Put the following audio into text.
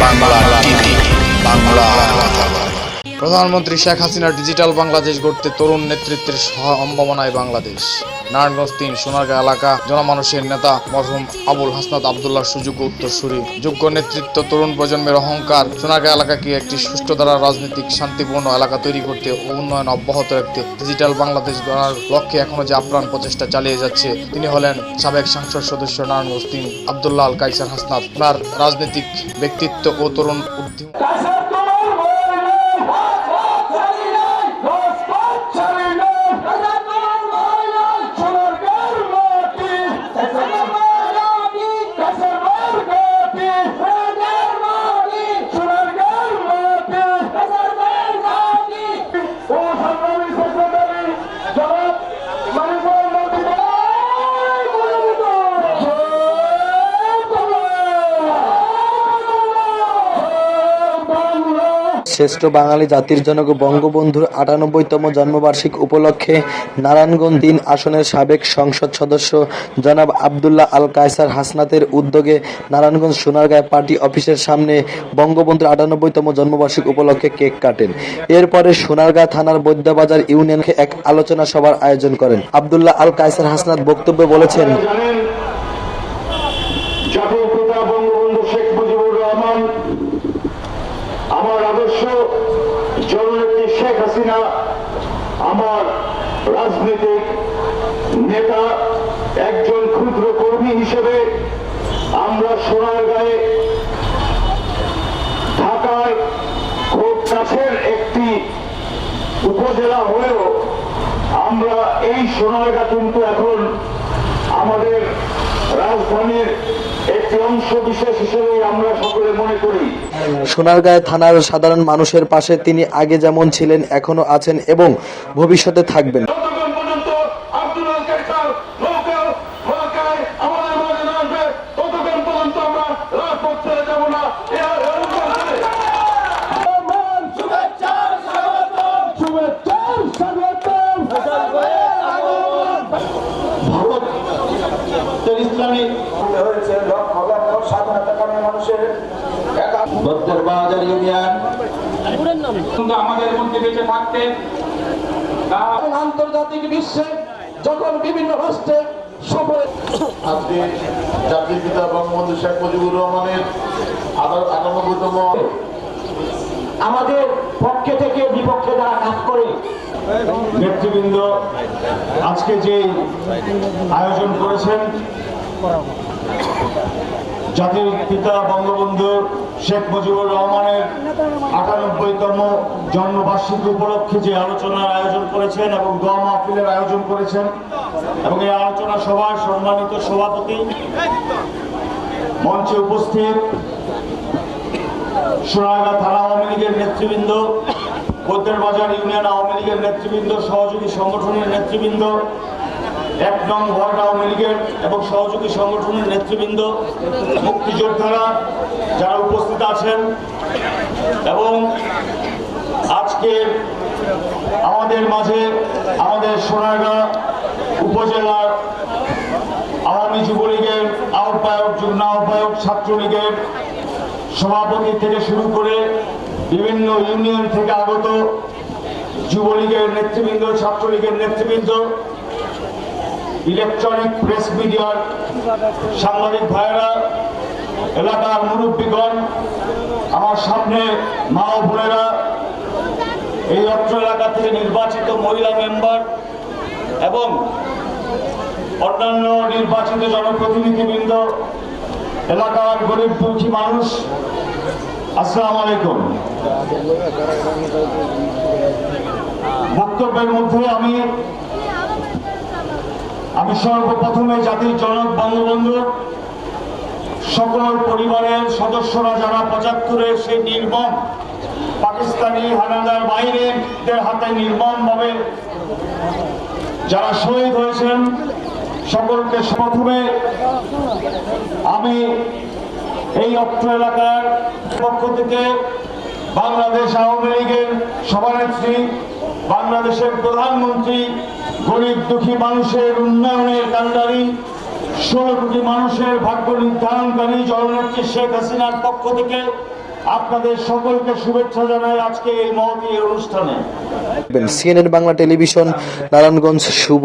Bangla TV Bangla কথা বলে। প্রধানমন্ত্রী শেখ হাসিনা ডিজিটাল বাংলাদেশ গড়তে তরুণ নেতৃত্বের সম্ভাবনায় বাংলাদেশ। নারায়ণগঞ্জ তিন সোনারগাঁ এলাকা, জনমানুষের নেতা মরহুম আবুল হাসনাত আবদুল্লাহ সুযোগ্য উত্তরসূরি। যোগ্য নেতৃত্ব তরুণ প্রজন্মের অহংকার, সোনারগাঁ এলাকাকে একটি সুষ্ঠু দ্বারা রাজনৈতিক শান্তিপূর্ণ এলাকা তৈরি করতে ও উন্নয়ন অব্যাহত রাখতে ডিজিটাল বাংলাদেশ গড়ার লক্ষ্যে এখনও যে আপ্রাণ প্রচেষ্টা চালিয়ে যাচ্ছে, তিনি হলেন সাবেক সংসদ সদস্য নারায়ণগঞ্জ তিন আবদুল্লাহ আল কাইসার হাসনাত। তার রাজনৈতিক ব্যক্তিত্ব ও তরুণ উদ্যম শ্রেষ্ঠ বাঙালি জাতির জনক বঙ্গবন্ধুর আটানব্বইতম জন্মবার্ষিক উপলক্ষে নারায়ণগঞ্জ তিন আসনের সাবেক সংসদ সদস্য জনাব আবদুল্লাহ আল কায়সার হাসনাতের উদ্যোগে নারায়ণগঞ্জ সোনারগাঁয় পার্টি অফিসের সামনে বঙ্গবন্ধুর আটানব্বইতম জন্মবার্ষিক উপলক্ষে কেক কাটেন। এরপরে সোনারগাঁ থানার বৈদ্যাবাজার ইউনিয়নকে এক আলোচনা সভার আয়োজন করেন। আবদুল্লাহ আল কায়সার হাসনাত বক্তব্যে বলেছেন জানেন জাতির পিতা বঙ্গবন্ধু শেখ মুজিবুর রহমান আমার আদর্শ জননেত্রী শেখ হাসিনা আমার রাজনৈতিক নেতা, একজন ক্ষুদ্র কর্মী হিসেবে আমরা সোনার গায়ে ঢাকার খুব কাছের একটি উপজেলা হলেও আমরা এই সোনারগাঁ কিন্তু এখন আমাদের রাজধানীর একটি অংশ বিশেষ হিসেবে আমরা সকলে মনে করি। সোনারগাঁয় থানার সাধারণ মানুষের পাশে তিনি আগে যেমন ছিলেন এখনও আছেন এবং ভবিষ্যতে থাকবেন। ভারতের ইসলামী হয়েছে লক্ষ লক্ষ স্বাধীনতাকামী মানুষের বদ্রের বাজার ইউনিয়ন। কিন্তু আমাদের মধ্যে বেঁচে থাকতে আন্তর্জাতিক বিশ্বে যখন বিভিন্ন রাষ্ট্রে সফরে আজকে জাতির পিতা বঙ্গবন্ধু শেখ মুজিবুর রহমানের আটানব্বইতম আমাদের পক্ষে থেকে বিপক্ষে যারা কাজ করে নেতৃবৃন্দ আজকে যে আয়োজন করেছেন জাতির পিতা বঙ্গবন্ধু শেখ মুজিবুর রহমানের আটানব্বইতম জন্মবার্ষিকী উপলক্ষে যে আলোচনার আয়োজন করেছেন এবং দোয়া মাহফিলের আয়োজন করেছেন এবং এই আলোচনা সভার সম্মানিত সভাপতি মঞ্চে উপস্থিত সোনারগাঁ থানা আওয়ামী লীগের নেতৃবৃন্দ, বৈদ্যের বাজার ইউনিয়ন আওয়ামী লীগের নেতৃবৃন্দ, সহযোগী সংগঠনের নেতৃবৃন্দ এক নং ওয়ার্ড আওয়ামী লীগের এবং সহযোগী সংগঠনের নেতৃবৃন্দ, মুক্তিযোদ্ধারা যারা উপস্থিত আছেন এবং আজকে আমাদের মাঝে আমাদের সোনারগাঁ উপজেলার আওয়ামী যুবলীগের আহ্বায়ক, যুগ্ম আহ্বায়ক, ছাত্রলীগের সভাপতি থেকে শুরু করে বিভিন্ন ইউনিয়ন থেকে আগত যুবলীগের নেতৃবৃন্দ, ছাত্রলীগের নেতৃবৃন্দ ইলেকট্রনিক প্রেস মিডিয়ার সাংবাদিক ভাইয়েরা, এলাকার মুরব্বীগণ, আমার সামনে মা ও বোনেরা, এই অত্র এলাকা থেকে নির্বাচিত মহিলা মেম্বার এবং অন্যান্য নির্বাচিত জনপ্রতিনিধিবৃন্দ, এলাকার গরিব দুঃখী মানুষ, আসসালাম আলাইকুম। বক্তব্যের মধ্যে আমি আমি সর্বপ্রথমে জাতির জনক, বঙ্গবন্ধু, সকল পরিবারের সদস্যরা যারা পঁচাত্তরে সেই নির্মম পাকিস্তানি হানাদার বাইরেদের হাতে নির্মমভাবে যারা শহীদ হয়েছেন, সকলকে প্রথমে আমি এই অত্র এলাকার পক্ষ থেকে বাংলাদেশ আওয়ামী লীগের সভানেত্রী বাংলাদেশের প্রধানমন্ত্রী গরিব দুঃখী মানুষের উন্নয়নের কান্ডারি, ষোলো কোটি মানুষের ভাগ্য নির্ধারণকারী জননেত্রী শেখ হাসিনার পক্ষ থেকে আপনাদের সকলকে শুভেচ্ছা জানাই আজকে এই মহতী অনুষ্ঠানে। সিএনএন বাংলা টেলিভিশন, নারায়ণগঞ্জ শুভ